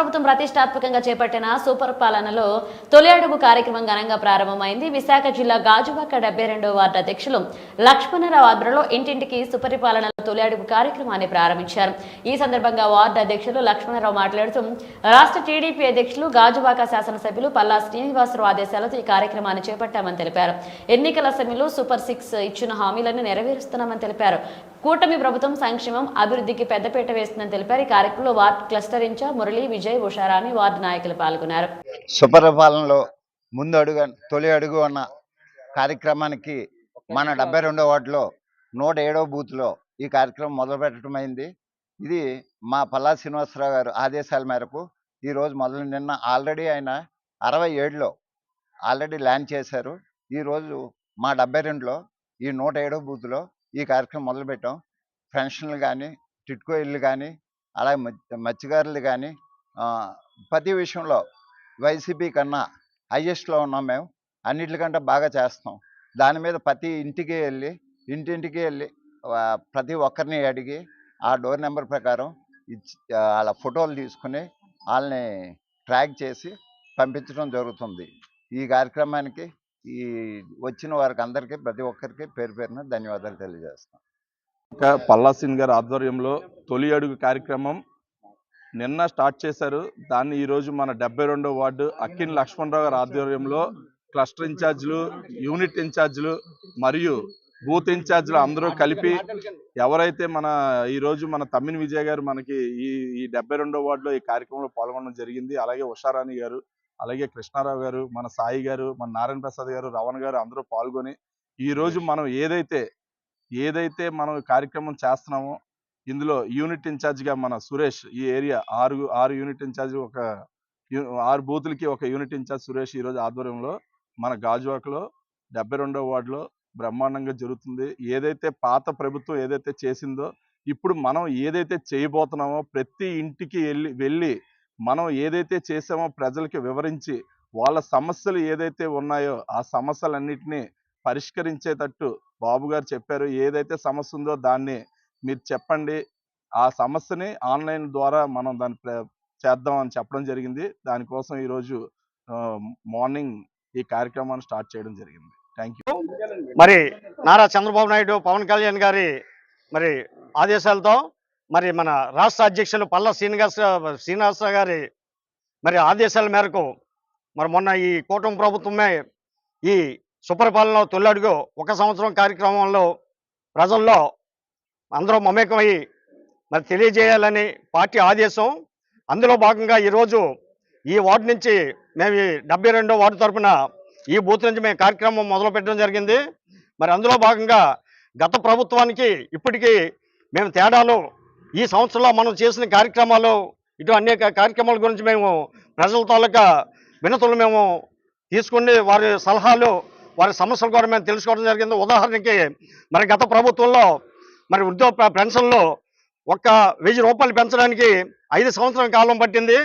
ప్రభుత్వం ప్రతిష్టాత్మకంగా చేపట్టిన సూపర్ పాలనలో తొలి అడుగు కార్యక్రమం ఘనంగా ప్రారంభమైంది. విశాఖ జిల్లా గాజువాక డెబ్బై రెండో వార్డు అధ్యక్షులు లక్ష్మణరావు ఆధ్వర్యంలో ఇంటింటికి సుపరిపాలనలో తొలి అడుగు కార్యక్రమాన్ని ప్రారంభించారు. ఈ సందర్భంగా వార్డు అధ్యక్షులు లక్ష్మణరావు మాట్లాడుతూ రాష్ట్ర టీడీపీ అధ్యక్షులు గాజువాక శాసనసభ్యులు పల్లా శ్రీనివాసరావు ఆదేశాలతో ఈ కార్యక్రమాన్ని చేపట్టామని తెలిపారు. ఎన్నికల సమయంలో సూపర్ సిక్స్ ఇచ్చిన హామీలను నెరవేరుస్తున్నామని తెలిపారు. కూటమి ప్రభుత్వం సంక్షేమం అభివృద్ధికి పెద్దపీట వేస్తుందని తెలిపారు. ఈ కార్యక్రమంలో ward cluster incharge Murali Vijay Usharani ward నాయకులు పాల్గొన్నారు. సుపరిపాలనలో ముందు అడుగు తొలి అడుగు అన్న కార్యక్రమానికి మన డెబ్బై రెండో వార్డులో నూట ఏడవ బూత్లో ఈ కార్యక్రమం మొదలుపెట్టడం అయింది ఇది మా పల్లా శ్రీనివాసరావు గారు ఆదేశాల మేరకు ఈరోజు మొదలు నిన్న ఆల్రెడీ ఆయన అరవై ఏడులో ఆల్రెడీ ల్యాండ్ చేశారు. ఈరోజు మా డెబ్బై రెండులో ఈ నూట ఏడవ బూత్లో ఈ కార్యక్రమం మొదలుపెట్టాం. పెన్షన్లు కానీ టిట్కో ఇల్లు కానీ అలాగే మత్స్యకారులు కానీ ప్రతి విషయంలో వైసీపీ కన్నా హైయెస్ట్లో ఉన్నాం మేము. అన్నిటికంటే బాగా చేస్తాం. దాని మీద ప్రతి ఇంటికి వెళ్ళి ఇంటింటికి వెళ్ళి ప్రతి ఒక్కరిని అడిగి ఆ డోర్ నెంబర్ ప్రకారం వాళ్ళ ఫోటోలు తీసుకుని వాళ్ళని ట్రాక్ చేసి పంపించడం జరుగుతుంది. ఈ కార్యక్రమానికి ఈ వచ్చిన వారికి అందరికీ ప్రతి ఒక్కరికి పేరు పేరున ధన్యవాదాలు తెలియజేస్తాం ఇంకా పల్లాసిన్ గారి ఆధ్వర్యంలో తొలి అడుగు కార్యక్రమం నిన్న స్టార్ట్ చేశారు. దాన్ని ఈరోజు మన డెబ్బై రెండో వార్డు అక్కిన్ లక్ష్మణరావు గారి ఆధ్వర్యంలో క్లస్టర్ ఇన్ఛార్జీలు యూనిట్ ఇన్ఛార్జీలు మరియు బూత్ ఇన్ఛార్జీలు అందరూ కలిపి ఎవరైతే మన ఈరోజు మన తమ్మిని విజయ్ గారు మనకి ఈ ఈ డెబ్బై రెండో వార్డులో ఈ కార్యక్రమంలో పాల్గొనడం జరిగింది. అలాగే ఉషారాణి గారు అలాగే కృష్ణారావు గారు మన సాయి గారు మన నారాయణ ప్రసాద్ గారు రవణ్ గారు అందరూ పాల్గొని ఈ రోజు మనం ఏదైతే ఏదైతే మనం కార్యక్రమం చేస్తున్నామో ఇందులో యూనిట్ ఇన్ఛార్జ్గా మన సురేష్ ఈ ఏరియా ఆరు ఆరు యూనిట్ ఇన్ఛార్జ్ ఒక ఆరు బూతులకి ఒక యూనిట్ ఇన్ఛార్జ్ సురేష్ ఈ రోజు ఆధ్వర్యంలో మన గాజువాకలో డెబ్బై రెండో వార్డులో బ్రహ్మాండంగా జరుగుతుంది. ఏదైతే పాత ప్రభుత్వం ఏదైతే చేసిందో ఇప్పుడు మనం ఏదైతే చేయబోతున్నామో ప్రతి ఇంటికి వెళ్ళి వెళ్ళి మనం ఏదైతే చేసామో ప్రజలకి వివరించి వాళ్ళ సమస్యలు ఏదైతే ఉన్నాయో ఆ సమస్యలన్నింటినీ పరిష్కరించేటట్టు బాబు గారు చెప్పారు. ఏదైతే సమస్య ఉందో దాన్ని మీరు చెప్పండి. ఆ సమస్యని ఆన్లైన్ ద్వారా మనం దాన్ని చేద్దాం అని చెప్పడం జరిగింది. దానికోసం ఈరోజు మార్నింగ్ ఈ కార్యక్రమాన్ని స్టార్ట్ చేయడం జరిగింది. Thank you. మరి నారా చంద్రబాబు నాయుడు పవన్ కళ్యాణ్ గారి మరి ఆదేశాలతో మరి మన రాష్ట్ర అధ్యక్షులు పల్ల శ్రీనివాస శ్రీనివాసరావు గారి మరి ఆదేశాల మేరకు మరి మొన్న ఈ కూటమి ప్రభుత్వమే ఈ సుపరిపాలన తొలడుగు ఒక సంవత్సరం కార్యక్రమంలో ప్రజల్లో అందరూ మమేకమై మరి తెలియజేయాలని పార్టీ ఆదేశం. అందులో భాగంగా ఈరోజు ఈ వార్డు నుంచి మేము ఈ డెబ్బై రెండో వార్డు తరపున ఈ బూత్ నుంచి మేము కార్యక్రమం మొదలు పెట్టడం జరిగింది. మరి అందులో భాగంగా గత ప్రభుత్వానికి ఇప్పటికీ మేము తేడాలు ఈ సంవత్సరంలో మనం చేసిన కార్యక్రమాలు ఇటు అనేక కార్యక్రమాల గురించి మేము ప్రజల తాలూకా వినతులు మేము తీసుకుని వారి సలహాలు వారి సమస్యల కూడా మేము తెలుసుకోవడం జరిగింది. ఉదాహరణకి మరి గత ప్రభుత్వంలో మరి వృద్ధ పెన్షన్లో ఒక్క వెయ్యి రూపాయలు పెంచడానికి ఐదు సంవత్సరాల కాలం పట్టింది.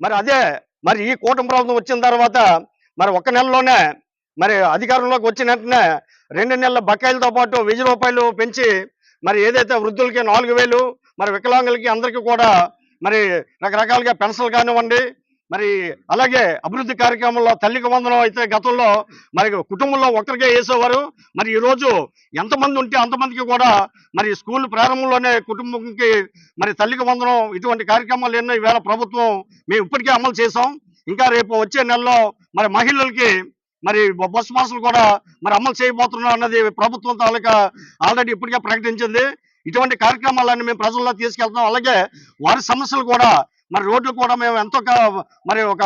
మరి అదే మరి ఈ కూటమి ప్రభుత్వం వచ్చిన తర్వాత మరి ఒక్క నెలలోనే మరి అధికారంలోకి వచ్చిన వెంటనే రెండు నెలల బకాయిలతో పాటు వెయ్యి రూపాయలు పెంచి మరి ఏదైతే వృద్ధులకి నాలుగు వేలు మరి వికలాంగులకి అందరికీ కూడా మరి రకరకాలుగా పెన్షన్లు కానివ్వండి మరి అలాగే అభివృద్ధి కార్యక్రమంలో తల్లికి వందనం అయితే గతంలో మరి కుటుంబంలో ఒక్కరికే వేసేవారు. మరి ఈరోజు ఎంతమంది ఉంటే అంతమందికి కూడా మరి స్కూల్ ప్రారంభంలోనే కుటుంబంకి మరి తల్లికి వందనం ఇటువంటి కార్యక్రమాలు ఎన్నో ఈవేళ ప్రభుత్వం మేము ఇప్పటికే అమలు చేసాం ఇంకా రేపు వచ్చే నెలలో మరి మహిళలకి మరి బస్సు పాసులు కూడా మరి అమలు చేయబోతున్నాం అన్నది ప్రభుత్వం తాలూకా ఆల్రెడీ ఇప్పటికే ప్రకటించింది. ఇటువంటి కార్యక్రమాలన్నీ మేము ప్రజల్లో తీసుకెళ్తాం. అలాగే వారి సమస్యలు కూడా మరి రోడ్లు కూడా మేము ఎంతో మరి ఒక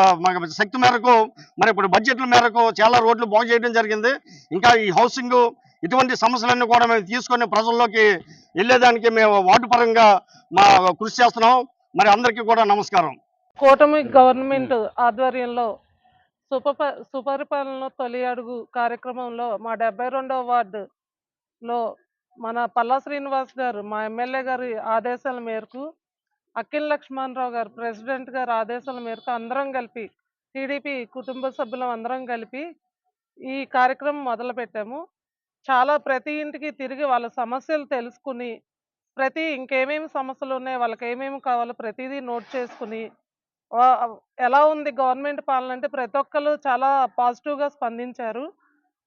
శక్తి మేరకు మరి ఇప్పుడు బడ్జెట్ల మేరకు చాలా రోడ్లు బాగు చేయడం జరిగింది. ఇంకా ఈ హౌసింగ్ ఇటువంటి సమస్యలన్నీ కూడా మేము తీసుకొని ప్రజల్లోకి వెళ్ళేదానికి మేము వార్డు పరంగా మా కృషి చేస్తున్నాం. మరి అందరికీ కూడా నమస్కారం. కూటమి గవర్నమెంట్ ఆధ్వర్యంలో సుప సుపరిపాలన తొలి అడుగు కార్యక్రమంలో మా డెబ్బై రెండవ వార్డులో మన పల్లా శ్రీనివాస్ గారు మా ఎమ్మెల్యే గారి ఆదేశాల మేరకు అఖిల్ లక్ష్మణరావు గారు ప్రెసిడెంట్ గారు ఆదేశాల మేరకు అందరం కలిపి టీడీపీ కుటుంబ సభ్యులం అందరం కలిపి ఈ కార్యక్రమం మొదలుపెట్టాము. చాలా ప్రతి ఇంటికి తిరిగి వాళ్ళ సమస్యలు తెలుసుకుని ప్రతి ఇంకేమేమి సమస్యలు ఉన్నాయి వాళ్ళకి ఏమేమి కావాలో ప్రతిదీ నోట్ చేసుకుని ఎలా ఉంది గవర్నమెంట్ పాలన అంటే ప్రతి ఒక్కరు చాలా పాజిటివ్గా స్పందించారు.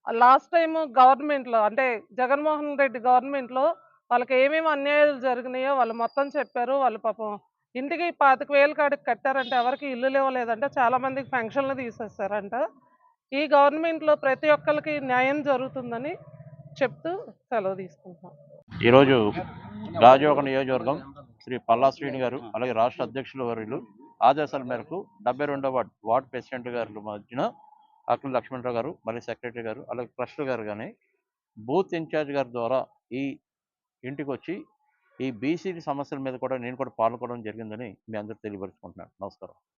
లాస్ట్ టైం గవర్నమెంట్లో అంటే జగన్మోహన్ రెడ్డి గవర్నమెంట్లో వాళ్ళకి ఏమేమి అన్యాయాలు జరిగినాయో వాళ్ళు మొత్తం చెప్పారు. వాళ్ళు పాపం ఇంటికి పాతిక వేలు కాడికి కట్టారంటే. ఎవరికి ఇల్లు లేవలేదంటే. చాలామందికి ఫంక్షన్లు తీసేస్తారంట ఈ గవర్నమెంట్లో ప్రతి ఒక్కరికి న్యాయం జరుగుతుందని చెప్తూ సెలవు తీసుకుంటున్నాం. ఈరోజు రాజయోగ నియోజకవర్గం శ్రీ పల్లా శ్రీని గారు అలాగే రాష్ట్ర అధ్యక్షుల వర్యులు ఆదేశాల మేరకు డెబ్బై రెండవ వార్డ్ వార్డ్ ప్రెసిడెంట్ గారు మధ్యన అఖిల లక్ష్మణరావు గారు మరియు సెక్రటరీ గారు అలాగే ట్రస్ట్ గారు కానీ బూత్ ఇన్ఛార్జ్ గారి ద్వారా ఈ ఇంటికి వచ్చి ఈ బీసీ సమస్యల మీద కూడా నేను కూడా పాల్గొనడం జరిగిందని మీ అందరూ తెలియపరుచుకుంటున్నాను నమస్కారం.